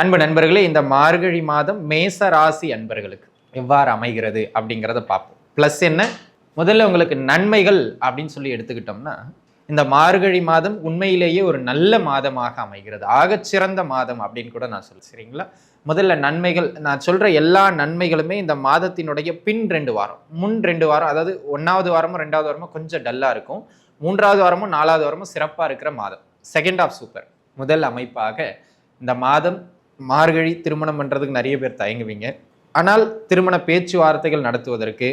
அன்பு நண்பர்களே இந்த மார்கழி மாதம் மேச ராசி அன்பர்களுக்கு எவ்வாறு அமைகிறது அப்படிங்கிறத பார்ப்போம். ப்ளஸ் என்ன? முதல்ல உங்களுக்கு நன்மைகள் அப்படின்னு சொல்லி எடுத்துக்கிட்டோம்னா இந்த மார்கழி மாதம் உண்மையிலேயே ஒரு நல்ல மாதமாக அமைகிறது. ஆகச்சிறந்த மாதம் அப்படின்னு கூட நான் சொல்ல சரிங்களா? முதல்ல நன்மைகள் நான் சொல்கிற எல்லா நன்மைகளுமே இந்த மாதத்தினுடைய பின் ரெண்டு வாரம். முன் ரெண்டு வாரம் அதாவது ஒன்றாவது வாரமும் ரெண்டாவது வாரமும் கொஞ்சம் டல்லாக இருக்கும். மூன்றாவது வாரமும் நாலாவது வாரமும் சிறப்பாக இருக்கிற மாதம். செகண்ட் ஆஃப் சூப்பர் முதல் அமைப்பாக இந்த மாதம் மார்கழி திருமணம் பண்ணுறதுக்கு நிறைய பேர் தயங்குவீங்க. ஆனால் திருமண பேச்சுவார்த்தைகள் நடத்துவதற்கு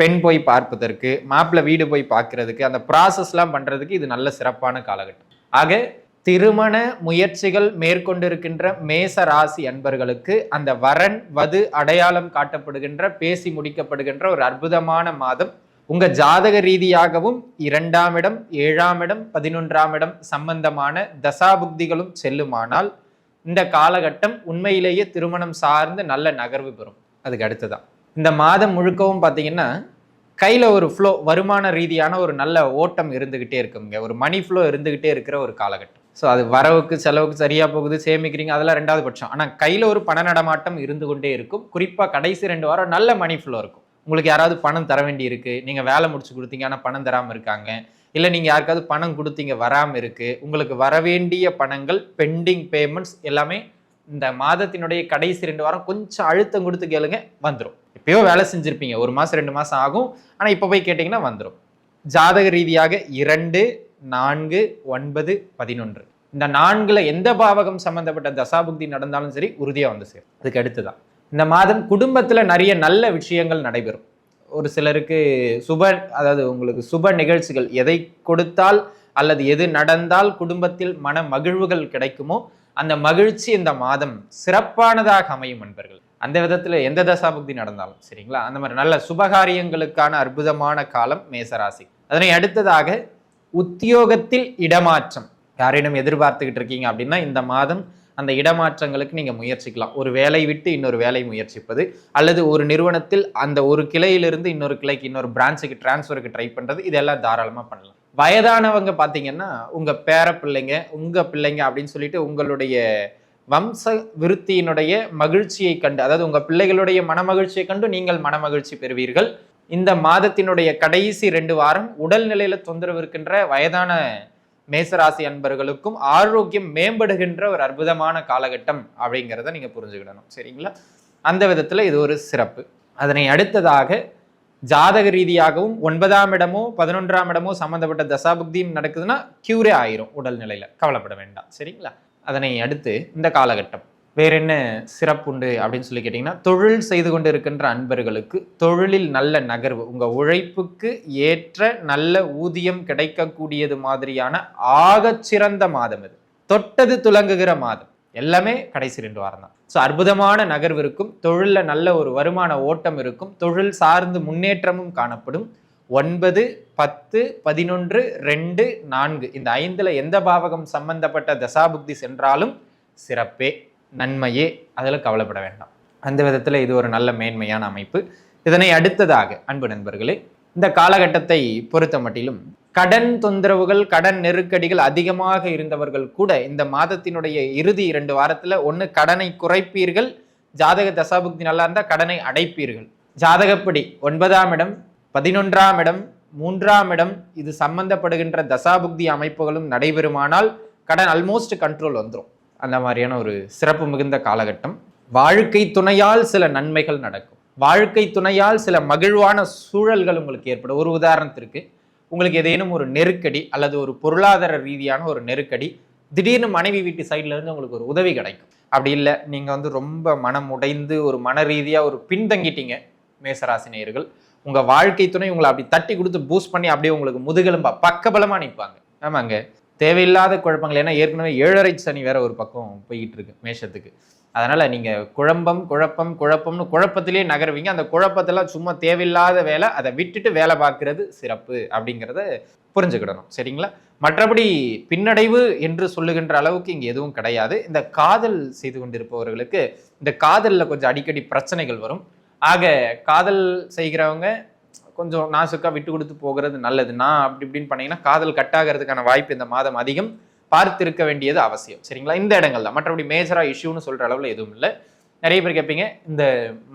பெண் போய் பார்ப்பதற்கு மாப்பிள்ளை வீடு போய் பார்க்கறதுக்கு அந்த ப்ராசஸ்லாம் பண்ணுறதுக்கு இது நல்ல சிறப்பான காலகட்டம். ஆக திருமண முயற்சிகள் மேற்கொண்டிருக்கின்ற மேச ராசி அன்பர்களுக்கு அந்த வரன் வது அடையாளம் காட்டப்படுகின்ற பேசி முடிக்கப்படுகின்ற ஒரு அற்புதமான மாதம். உங்க ஜாதக ரீதியாகவும் இரண்டாம் இடம் ஏழாம் இடம் பதினொன்றாம் இடம் சம்பந்தமான தசாபுக்திகளும் செல்லுமானால் இந்த காலகட்டம் உண்மையிலேயே திருமணம் சார்ந்து நல்ல நகர்வு பெறும். அதுக்கு அடுத்துதான். இந்த மாதம் முழுக்கவும் பார்த்தீங்கன்னா கையில் ஒரு ஃப்ளோ வருமான ரீதியான ஒரு நல்ல ஓட்டம் இருந்துக்கிட்டே இருக்குங்க ஒரு மணி ஃப்ளோ இருந்துக்கிட்டே இருக்கிற ஒரு காலகட்டம். ஸோ அது வரவுக்கு செலவுக்கு சரியாக போகுது சேமிக்கிறீங்க அதெல்லாம் ரெண்டாவது பட்சம். ஆனால் கையில் ஒரு பண நடமாட்டம் இருந்து கொண்டே இருக்கும். குறிப்பாக கடைசி ரெண்டு வாரம் நல்ல மணி ஃப்ளோ இருக்கும். உங்களுக்கு யாராவது பணம் தர வேண்டி இருக்குது நீங்கள் வேலை முடிச்சு கொடுத்தீங்க ஆனால் பணம் தராமல் இருக்காங்க. இல்லை நீங்கள் யாருக்காவது பணம் கொடுத்தீங்க வராமல் இருக்குது உங்களுக்கு வர வேண்டிய பணங்கள் பெண்டிங் பேமெண்ட்ஸ் எல்லாமே இந்த மாதத்தினுடைய கடைசி ரெண்டு வாரம் கொஞ்சம் அழுத்தம் கொடுத்து கேளுங்க வந்துடும் எப்பயோ வேலை செஞ்சுருப்பீங்க. ஒரு மாதம் ரெண்டு மாதம் ஆகும். ஆனால் இப்போ போய் கேட்டிங்கன்னா வந்துடும் ஜாதக ரீதியாக இரண்டு நான்கு ஒன்பது பதினொன்று. இந்த நான்கில் எந்த பாவகம் சம்மந்தப்பட்ட தசாபுக்தி நடந்தாலும் சரி உறுதியாக வந்து சேரும். அதுக்கு அடுத்துதான். இந்த மாதம் குடும்பத்தில் நிறைய நல்ல விஷயங்கள் நடைபெறும். ஒரு சிலருக்கு சுப அதாவது உங்களுக்கு சுப நிகழ்ச்சிகள் எதை கொடுத்தால் அல்லது எது நடந்தால் குடும்பத்தில் மன மகிழ்வுகள் கிடைக்குமோ அந்த மகிழ்ச்சி இந்த மாதம் சிறப்பானதாக அமையும் நண்பர்கள். அந்த விதத்தில் எந்த தசாபக்தி நடந்தாலும் சரிங்களா? அந்த மாதிரி நல்ல சுபகாரியங்களுக்கான அற்புதமான காலம் மேசராசி. அதனை அடுத்ததாக உத்தியோகத்தில் இடமாற்றம். யாரிடம் எதிர்பார்த்துக்கிட்டு இருக்கீங்க அப்படின்னா இந்த மாதம் அந்த இடமாற்றங்களுக்கு நீங்கள் முயற்சிக்கலாம். ஒரு வேலை விட்டு இன்னொரு வேலை முயற்சிப்பது அல்லது ஒரு நிறுவனத்தில் அந்த ஒரு கிளையிலிருந்து இன்னொரு கிளைக்கு இன்னொரு பிரான்ச்சுக்கு டிரான்ஸ்ஃபருக்கு ட்ரை பண்ணுறது இதெல்லாம் தாராளமாக பண்ணலாம். வயதானவங்க பார்த்தீங்கன்னா உங்கள் பேர பிள்ளைங்க உங்கள் பிள்ளைங்க அப்படின்னு சொல்லிட்டு உங்களுடைய வம்ச விருத்தியினுடைய மகிழ்ச்சியை கண்டு அதாவது உங்கள் பிள்ளைகளுடைய மனமகிழ்ச்சியை கண்டு நீங்கள் மனமகிழ்ச்சி பெறுவீர்கள். இந்த மாதத்தினுடைய கடைசி ரெண்டு வாரம் உடல்நிலையில் தொந்தரவு இருக்கின்ற வயதான மேசராசி அன்பர்களுக்கும் ஆரோக்கியம் மேம்படுகின்ற ஒரு அற்புதமான காலகட்டம் அப்படிங்கிறத நீங்கள் புரிஞ்சுக்கிடணும். சரிங்களா? அந்த விதத்தில் இது ஒரு சிறப்பு. அதனை அடுத்ததாக ஜாதக ரீதியாகவும் ஒன்பதாம் இடமோ பதினொன்றாம் இடமோ சம்பந்தப்பட்ட தசாபுக்தியும் நடக்குதுன்னா கியூரே ஆயிரும் உடல்நிலையில். கவலைப்பட வேண்டாம். சரிங்களா? அதனை அடுத்து இந்த காலகட்டம். வேற என்ன சிறப்புண்டு அப்படின்னு சொல்லி கேட்டிங்கன்னா தொழில் செய்து கொண்டு இருக்கின்ற அன்பர்களுக்கு தொழிலில் நல்ல நகர்வு உங்கள் உழைப்புக்கு ஏற்ற நல்ல ஊதியம் கிடைக்கக்கூடியது மாதிரியான ஆகச்சிறந்த மாதம் இது. தொட்டது துலங்குகிற மாதம். எல்லாமே கடைசி ரெண்டு வாரம் தான். ஸோ அற்புதமான நகர்வு இருக்கும் தொழிலில் நல்ல ஒரு வருமான ஓட்டம் இருக்கும் தொழில் சார்ந்து முன்னேற்றமும் காணப்படும். ஒன்பது பத்து பதினொன்று ரெண்டு நான்கு இந்த ஐந்தில் எந்த பாவகம் சம்பந்தப்பட்ட தசாபுக்தி சென்றாலும் சிறப்பே. நன்மையே அதில் கவலைப்பட வேண்டாம். அந்த விதத்தில் இது ஒரு நல்ல மேன்மையான அமைப்பு. இதனை அடுத்ததாக அன்பு நண்பர்களே இந்த காலகட்டத்தை பொறுத்த மட்டிலும் கடன் தொந்தரவுகள் கடன் நெருக்கடிகள் அதிகமாக இருந்தவர்கள் கூட இந்த மாதத்தினுடைய இறுதி இரண்டு வாரத்தில் ஒன்று கடனை குறைப்பீர்கள் ஜாதக தசாபுக்தி நல்லா இருந்தால் கடனை அடைப்பீர்கள். ஜாதகப்படி ஒன்பதாம் இடம் பதினொன்றாம் இடம் மூன்றாம் இடம் இது சம்பந்தப்படுகின்ற தசாபுக்தி அமைப்புகளும் நடைபெறுமானால் கடன் ஆல்மோஸ்ட் கண்ட்ரோல் வந்துடும் அந்த மாதிரியான ஒரு சிறப்பு மிகுந்த காலகட்டம். வாழ்க்கை துணையால் சில நன்மைகள் நடக்கும். வாழ்க்கை துணையால் சில மகிழ்வான சூழல்கள் உங்களுக்கு ஏற்படும். ஒரு உதாரணத்திற்கு உங்களுக்கு ஏதேனும் ஒரு நெருக்கடி அல்லது ஒரு பொருளாதார ரீதியான ஒரு நெருக்கடி திடீர்னு மனைவி வீட்டு சைட்லேருந்து உங்களுக்கு ஒரு உதவி கிடைக்கும். அப்படி இல்லை நீங்கள் வந்து ரொம்ப மனம் உடைந்து ஒரு மன ரீதியாக ஒரு பின்தங்கிட்டீங்க மேசராசினியர்கள். உங்கள் வாழ்க்கை துணை உங்களை அப்படி தட்டி கொடுத்து பூஸ்ட் பண்ணி அப்படியே உங்களுக்கு முதுகெலும்பா பக்கபலமாக நிற்பாங்க ஆமாங்க. தேவையில்லாத குழப்பங்கள். ஏன்னா ஏற்கனவே ஏழரை சனி வேற ஒரு பக்கம் போய்கிட்டு இருக்கு மேஷத்துக்கு. அதனால நீங்க குழம்பம் குழப்பம் குழப்பம்னு குழப்பத்திலேயே நகருவீங்க. அந்த குழப்பத்தெல்லாம் சும்மா தேவையில்லாத வேலை அதை விட்டுட்டு வேலை பார்க்கறது சிறப்பு அப்படிங்கிறத புரிஞ்சுக்கிடணும். சரிங்களா? மற்றபடி பின்னடைவு என்று சொல்லுகின்ற அளவுக்கு இங்கே எதுவும் கிடையாது. இந்த காதல் செய்து கொண்டிருப்பவர்களுக்கு இந்த காதலில் கொஞ்சம் அடிக்கடி பிரச்சனைகள் வரும். ஆக காதல் செய்கிறவங்க கொஞ்சம் நாசுக்காக விட்டு கொடுத்து போகிறது நல்லது. நான் அப்படி இப்படின்னு பண்ணீங்கன்னா காதல் கட்டாகிறதுக்கான வாய்ப்பு இந்த மாதம் அதிகம். பார்த்திருக்க வேண்டியது அவசியம். சரிங்களா? இந்த இடங்கள் தான். மற்றபடி மேஜராக இஷ்யூன்னு சொல்கிற அளவில் எதுவும் இல்லை. நிறைய பேர் கேட்பீங்க இந்த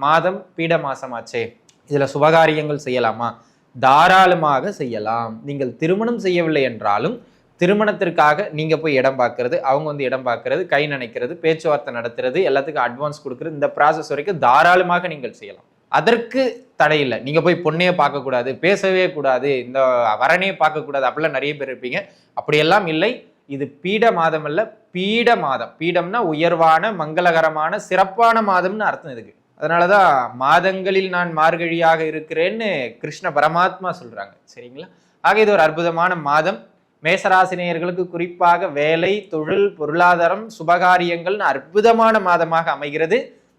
மாதம் பீட மாசமாச்சே. இதில் சுபகாரியங்கள் செய்யலாமா? தாராளமாக செய்யலாம். நீங்கள் திருமணம் செய்யவில்லை என்றாலும் திருமணத்திற்காக நீங்கள் போய் இடம் பார்க்கறது அவங்க வந்து இடம் பார்க்கறது கை நினைக்கிறது பேச்சுவார்த்தை நடத்துறது எல்லாத்துக்கும் அட்வான்ஸ் கொடுக்குறது இந்த ப்ராசஸ் வரைக்கும் தாராளமாக நீங்கள் செய்யலாம். அதற்கு தடையில்லை நீங்கள் போய் பொண்ணையே பார்க்கக்கூடாது பேசவே கூடாது இந்த வரனையே பார்க்கக்கூடாது அப்படிலாம் நிறைய பேர் இருப்பீங்க. அப்படியெல்லாம் இல்லை. இது பீட மாதம் அல்ல பீட மாதம். பீடம்னா உயர்வான மங்களகரமான சிறப்பான மாதம்னு அர்த்தம் இதுக்கு. அதனாலதான் மாதங்களில் நான் மார்கழியாக இருக்கிறேன்னு கிருஷ்ண பரமாத்மா சொல்கிறாங்க சரிங்களா? ஆக இது ஒரு அற்புதமான மாதம். மேசராசினியர்களுக்கு குறிப்பாக வேலை தொழில் பொருளாதாரம் சுபகாரியங்கள்னு அற்புதமான மாதமாக அமைகிறது.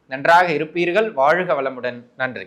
நன்றாக இருப்பீர்கள். வாழ்க வளமுடன். நன்றி.